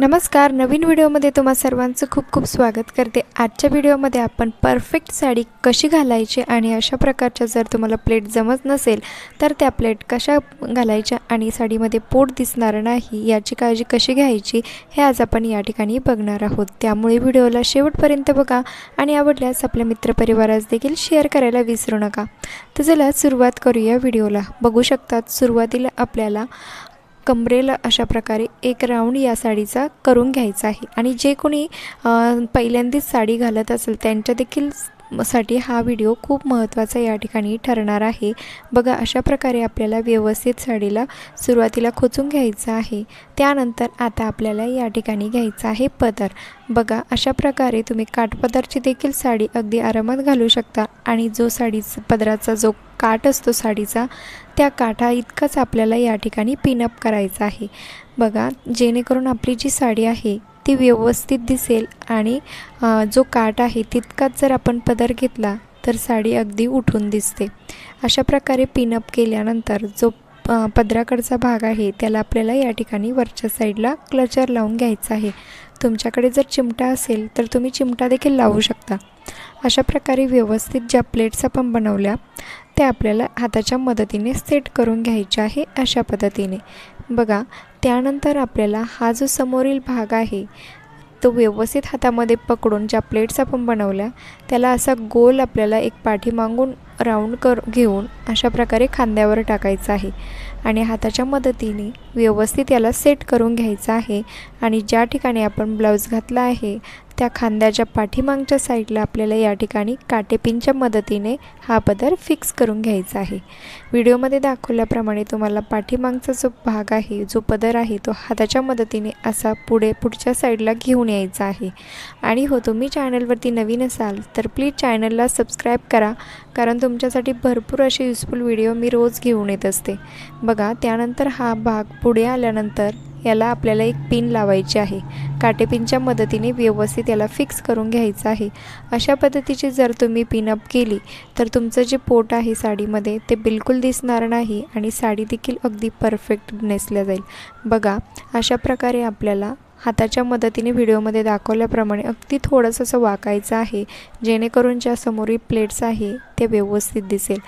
नमस्कार नवीन व्हिडिओमध्ये तुम्हा सर्वांचं खूप खूप स्वागत करते. आजच्या व्हिडिओमध्ये आपण परफेक्ट साडी कशी घालायची आणि अशा प्रकारच्या जर तुम्हाला प्लेट जमत नसेल तर त्या प्लेट कशा घालायच्या आणि साडीमध्ये पोट दिसणार नाही याची काळजी कशी घ्यायची हे आज आपण या ठिकाणी बघणार आहोत. त्यामुळे व्हिडिओला शेवटपर्यंत बघा आणि आवडल्यास आपल्या मित्रपरिवारास देखील शेअर करायला विसरू नका. तर चला सुरुवात करूया व्हिडिओला. बघू शकतात सुरुवातीला आपल्याला कमरेला अशा प्रकारे एक राऊंड या साडीचा करून घ्यायचा आहे. आणि जे कोणी पहिल्यांदीच पहिल्यांदाच साडी घालत असेल त्यांच्या देखील साठी हा व्हिडिओ खूप महत्त्वाचा या ठिकाणी ठरणार आहे. बघा अशा प्रकारे आपल्याला व्यवस्थित साडीला सुरुवातीला खोचून घ्यायचं आहे. त्यानंतर आता आपल्याला या ठिकाणी घ्यायचं आहे पदर. बघा अशा प्रकारे तुम्ही काठपदरची देखील साडी अगदी आरामात घालू शकता. आणि जो साडीचा पदराचा जो काठ असतो साडीचा त्या काठा इतकाच आपल्याला या ठिकाणी पिनअप करायचा आहे. बघा जेणेकरून आपली जी साडी आहे ती व्यवस्थित दिसेल आणि जो काठ आहे तितकाच जर आपण पदर घेतला तर साडी अगदी उठून दिसते. अशा प्रकारे पिनअप केल्यानंतर जो पदराकडचा भाग आहे त्याला आपल्याला या ठिकाणी वरच्या साईडला क्लचर लावून घ्यायचा आहे. तुमच्याकडे जर चिमटा असेल तर तुम्ही चिमटा देखील लावू शकता. अशा प्रकारे व्यवस्थित ज्या प्लेट्स आपण बनवल्या त्या आपल्याला हाताच्या मदतीने सेट करून घ्यायच्या आहे अशा पद्धतीने. बघा त्यानंतर आपल्याला हा जो समोरील भाग आहे तो व्यवस्थित हातामध्ये पकडून ज्या प्लेट्स आपण बनवल्या त्याला असा गोल आपल्याला एक पाठीमागून राऊंड कर घेऊन अशा प्रकारे खांद्यावर टाकायचा आहे. आणि हाताच्या मदतीने व्यवस्थित याला सेट करून घ्यायचं आहे. आणि ज्या ठिकाणी आपण ब्लाऊज घातला आहे त्या खांद्याच्या पाठीमागच्या साईडला आपल्याला या ठिकाणी काटेपिनच्या मदतीने हा पदर फिक्स करून घ्यायचा आहे. व्हिडिओमध्ये दाखवल्याप्रमाणे तुम्हाला पाठीमागचा जो भाग आहे जो पदर आहे तो हाताच्या मदतीने असा पुढे पुढच्या साईडला घेऊन यायचा आहे. आणि हो तुम्ही चॅनलवरती नवीन असाल तर प्लीज चॅनलला सबस्क्राईब करा कारण तुमच्यासाठी भरपूर असे युजफुल व्हिडिओ मी रोज घेऊन येत असते. बघा त्यानंतर हा भाग पुढे आल्यानंतर याला आपल्याला एक पिन लावायची आहे. काटेपिनच्या मदतीने व्यवस्थित याला फिक्स करून घ्यायचं आहे. अशा पद्धतीची जर तुम्ही पिनअप केली तर तुमचं जे पोट आहे साडीमध्ये ते बिलकुल दिसणार नाही आणि साडी देखील अगदी परफेक्ट नेसल्या जाईल. बघा अशा प्रकारे आपल्याला हाताच्या मदतीने व्हिडिओमध्ये दाखवल्याप्रमाणे अगदी थोडंसं असं वाकायचं आहे जेणेकरून ज्या समोरील प्लेट्स आहे ते व्यवस्थित दिसेल.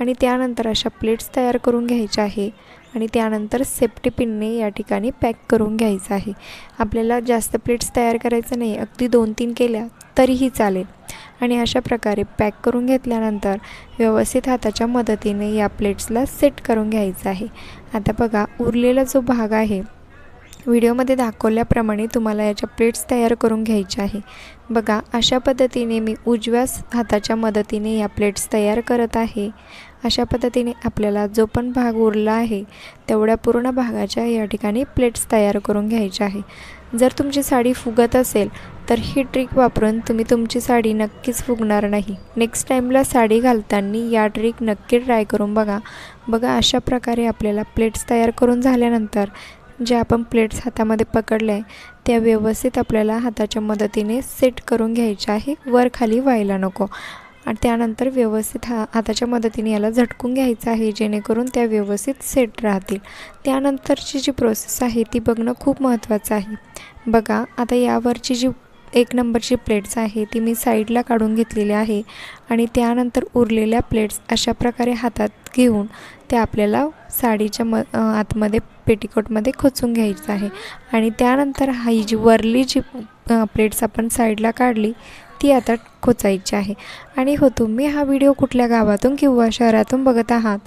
आणि त्यानंतर अशा प्लेट्स तयार करून घ्यायच्या आहे. आणि त्यानंतर सेफ्टी पिनने या ठिकाणी पॅक करून घ्यायचं आहे. आपल्याला जास्त प्लेट्स तयार करायचं नाही अगदी दोन तीन केल्या तरीही चालेल. आणि अशा प्रकारे पॅक करून घेतल्यानंतर व्यवस्थित हाताच्या मदतीने या प्लेट्सला सेट करून घ्यायचं आहे. आता बघा उरलेला जो भाग आहे व्हिडिओमध्ये दाखवल्याप्रमाणे तुम्हाला याच्या प्लेट्स तयार करून घ्यायच्या आहे. बघा अशा पद्धतीने मी उजव्या हाताच्या मदतीने या प्लेट्स तयार करत आहे. अशा पद्धतीने आपल्याला जो पण भाग उरला आहे तेवढ्या पूर्ण भागाच्या या ठिकाणी प्लेट्स तयार करून घ्यायच्या आहे. जर तुमची साडी फुगत असेल तर ही ट्रिक वापरून तुम्ही तुमची साडी नक्कीच फुगणार नाही. नेक्स्ट टाईमला साडी घालताना या ट्रिक नक्की ट्राय करून बघा. बघा अशा प्रकारे आपल्याला प्लेट्स तयार करून झाल्यानंतर ज्या आपण प्लेट्स हातामध्ये पकडले आहे त्या व्यवस्थित आपल्याला हाताच्या मदतीने सेट करून घ्यायच्या आहे. वर खाली व्हायला नको. आणि त्यानंतर व्यवस्थित हा हाताच्या मदतीने याला झटकून घ्यायचं आहे जेणेकरून त्या व्यवस्थित सेट राहतील. त्यानंतरची जी प्रोसेस आहे ती बघणं खूप महत्त्वाचं आहे. बघा आता यावरची जी एक नंबरची प्लेट्स आहे ती मी साईडला काढून घेतलेली आहे आणि त्यानंतर उरलेल्या प्लेट्स अशा प्रकारे हातात घेऊन त्या आपल्याला साडीच्या म आतमध्ये पेटिकोटमध्ये खोचून घ्यायचं आहे. आणि त्यानंतर हा ही जी वरली जी प्लेट्स आपण साईडला काढली ती आता खोचायची आहे. आणि हो तुम्ही हा व्हिडिओ कुठल्या गावातून किंवा शहरातून बघत आहात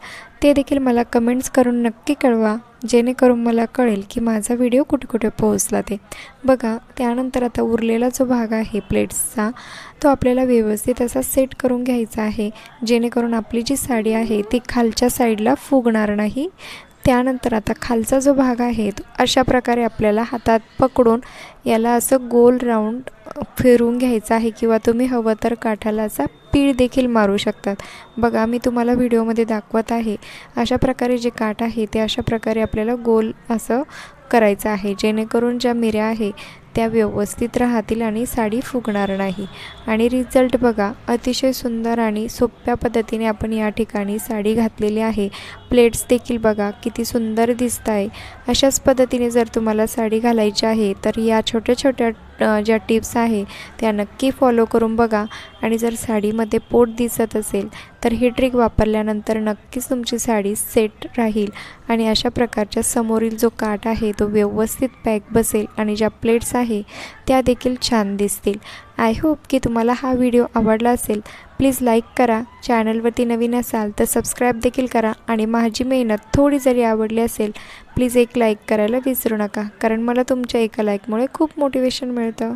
ते देखील मला कमेंट्स करून नक्की कळवा जेणेकरून मला कळेल की माझा व्हिडिओ कुठे कुठे पोहोचला ते. बघा त्यानंतर आता उरलेला जो भाग आहे प्लेट्सचा तो आपल्याला व्यवस्थित असा सेट करून घ्यायचा आहे जेणेकरून आपली जी साडी आहे ती खालच्या साईडला फुगणार नाही. त्यानंतर आता खालचा जो भाग आहे तो अशा प्रकारे आपल्याला हातात पकडून याला असं गोल राऊंड फिरून घ्यायचं आहे किंवा तुम्ही हवं तर काठाला असा पीळ देखील मारू शकतात. बघा मी तुम्हाला व्हिडिओमध्ये दाखवत आहे अशा प्रकारे जे काठ आहे ते अशा प्रकारे आपल्याला गोल असं करायचं आहे जेणेकरून ज्या मिऱ्या आहे त्या व्यवस्थित राहतील आणि साडी फुगणार नाही. आणि रिझल्ट बघा अतिशय सुंदर आणि सोप्या पद्धतीने आपण या ठिकाणी साडी घातलेली आहे. प्लेट्स देखील बघा किती सुंदर दिसत आहे अशाच पद्धतीने जर तुम्हाला साडी घालायची आहे तर या छोट्या छोट्या ज्या टिप्स आहे त्या नक्की फॉलो करून बघा. आणि जर साडीमध्ये पोट दिसत असेल तर ही ट्रिक वापरल्यानंतर नक्कीच तुमची साडी सेट राहील. आणि अशा प्रकारच्या समोरील जो काठ आहे तो व्यवस्थित पॅक बसेल आणि ज्या प्लेट्स आहे त्या देखील छान दिसतील. आय होप की तुम्हाला हा व्हिडिओ आवडला असेल. प्लीज लाईक करा. चॅनलवरती नवीन असाल तर सबस्क्राईब देखील करा आणि माझी मेहनत थोडी जरी आवडली असेल प्लीज एक लाईक करायला विसरू नका. कारण मला तुमच्या एका लाईकमुळे खूप मोटिवेशन मिळतं.